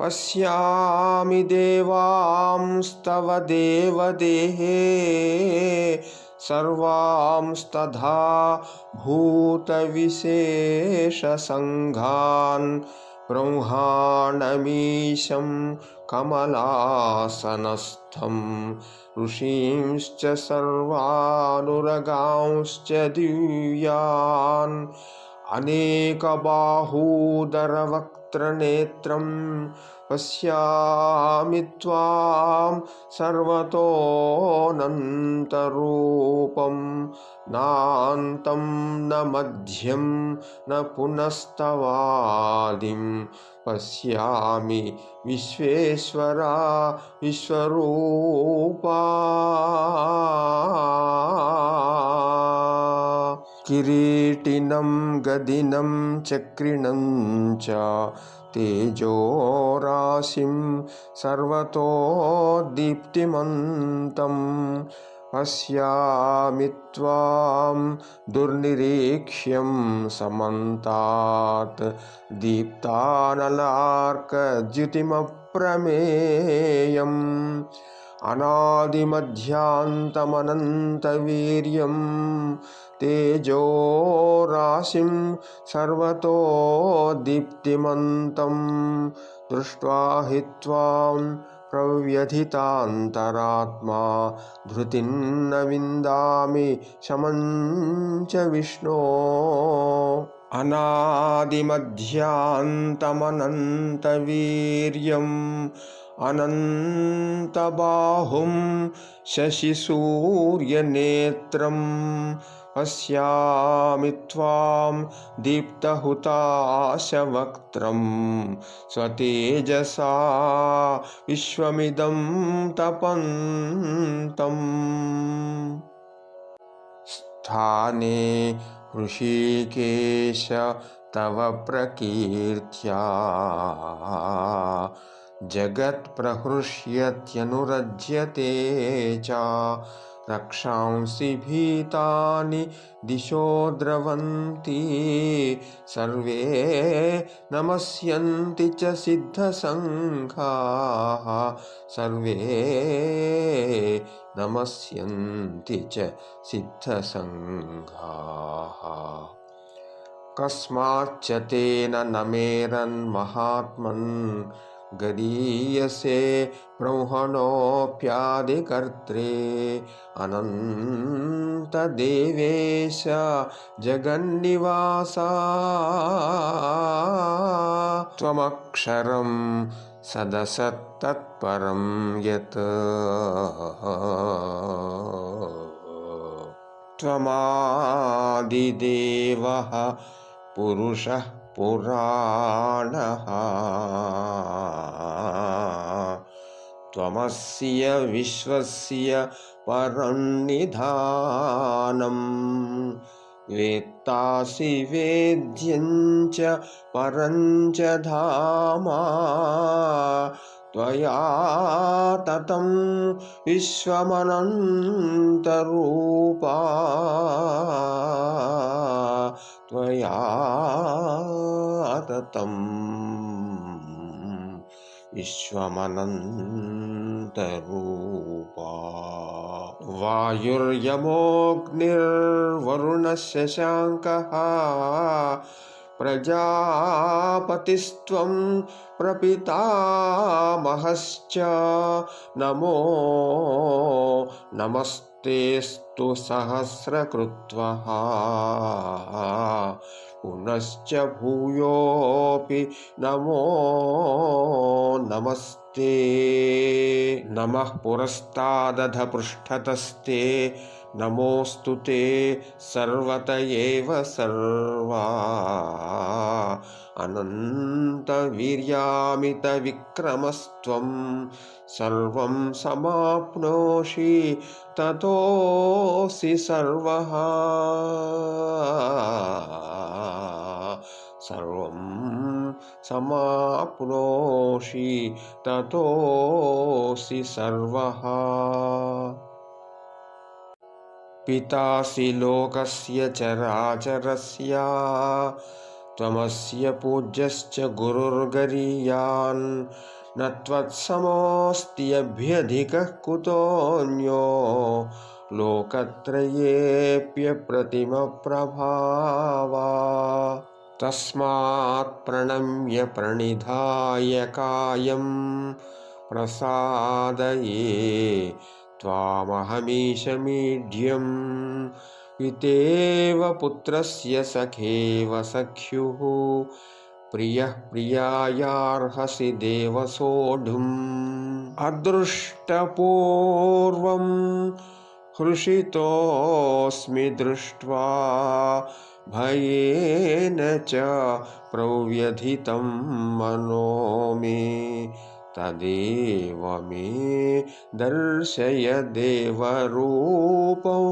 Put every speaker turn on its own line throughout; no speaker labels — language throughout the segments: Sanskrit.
पश्यामि देवांस्तव देवदेहे सर्वांस्तथा भूतविशेषसङ्घान् ब्रह्माण्डमीशं कमलासनस्थं ऋषींश्च सर्वानुरगांश्च दिव्यान् अनेकबाहूदरवक्त्रनेत्रं पश्यामि त्वां सर्वतोऽनन्तरूपं नान्तं न मध्यं न पुनस्तवादिं। पश्यामि विश्वेश्वरा विश्वरूपा किरीटिनं गदिनं चक्रिणं च तेजोराशिं सर्वतो दीप्तिमन्तं पश्यामि त्वां दुर्निरीक्ष्यं समन्तात् दीप्तानलार्कद्युतिमप्रमेयम् अनादिमध्यान्तमनन्तवीर्यं तेजोराशिं सर्वतो दीप्तिमन्तं दृष्ट्वा हि त्वां प्रव्यथितान्तरात्मा धृतिं न विन्दामि शमं च विष्णो। अनादिमध्यान्तमनन्तवीर्यम् अनन्तबाहुं शशिसूर्यनेत्रं पश्यामि त्वां दीप्तहुताशवक्त्रं। स्वतेजसा विश्वमिदं तपन्तम् स्थाने ऋषिकेश तव प्रकीर्त्या। जगत्प्रहृष्यत्यनुरज्यते च रक्षांसि भीतानि दिशो द्रवन्ति। सर्वे नमस्यन्ति च सिद्धसङ्घाः। सर्वे नमस्यन्ति च सिद्धसङ्घाः। कस्माच्च तेन न मेरन्महात्मन् गरीयसे ब्रह्मणोऽप्यादिकर्त्रे अनन्तदेवेश जगन्निवासा त्वमक्षरं सदसत्तत्परं यत् त्वमादिदेवः पुरुषः पुराणः। त्वमस्य विश्वस्य परन्निधानम् वेत्तासि वेद्यञ्च परञ्च धामा त्वया ततं विश्वमनन्तरूपा त्वया ततं विश्वमनन्तरूपा वायुर्यमोऽग्निर्वरुणशशाङ्कः ప్రజాపతిస్త్వం ప్రపితామహశ్చ నమో నమస్తేస్తు సహస్రకృత్వ పునశ్చ భూయోపి నమో నమస్తే నమ పురస్తాదధ పృష్ఠతస్తే नमोऽस्तु ते सर्वत एव सर्वा। अनन्तवीर्यामितविक्रमस्त्वं सर्वं समाप्नोषि ततोऽसि सर्वः। सर्वं समाप्नोषि ततोऽसि सर्वः पितासि लोकस्य चराचरस्य त्वमस्य पूज्यश्च गुरुर्गरीयान्। न त्वत्समोऽस्त्यभ्यधिकः कुतोऽन्यो लोकत्रयेऽप्यप्रतिमप्रभावा तस्मात् प्रणम्य प्रणिधाय कायं प्रसादये त्वामहमीशमीढ्यम् पितेव पुत्रस्य सखेव सख्युः। प्रियः प्रियायार्हसि देव सोढुम् अदृष्टपूर्वं हृषितोऽस्मि दृष्ट्वा भयेन च प्रव्यथितं मनो मे तदेव मे दर्शय देवरूपौ।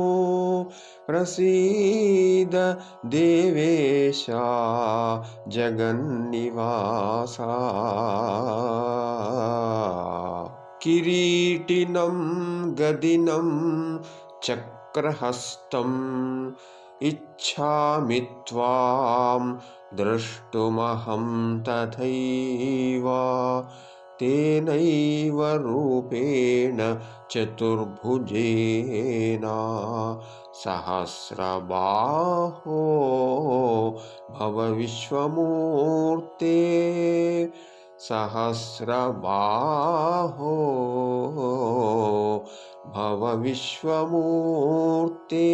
प्रसीद देवेशा जगन्निवासा। किरीटिनं गदिनं चक्रहस्तम् इच्छामि त्वां द्रष्टुमहं तथैव तेनैव रूपेण चतुर्भुजेन सहस्रबाहो भव विश्वमूर्ते सहस्रबाहो भव विश्वमूर्ते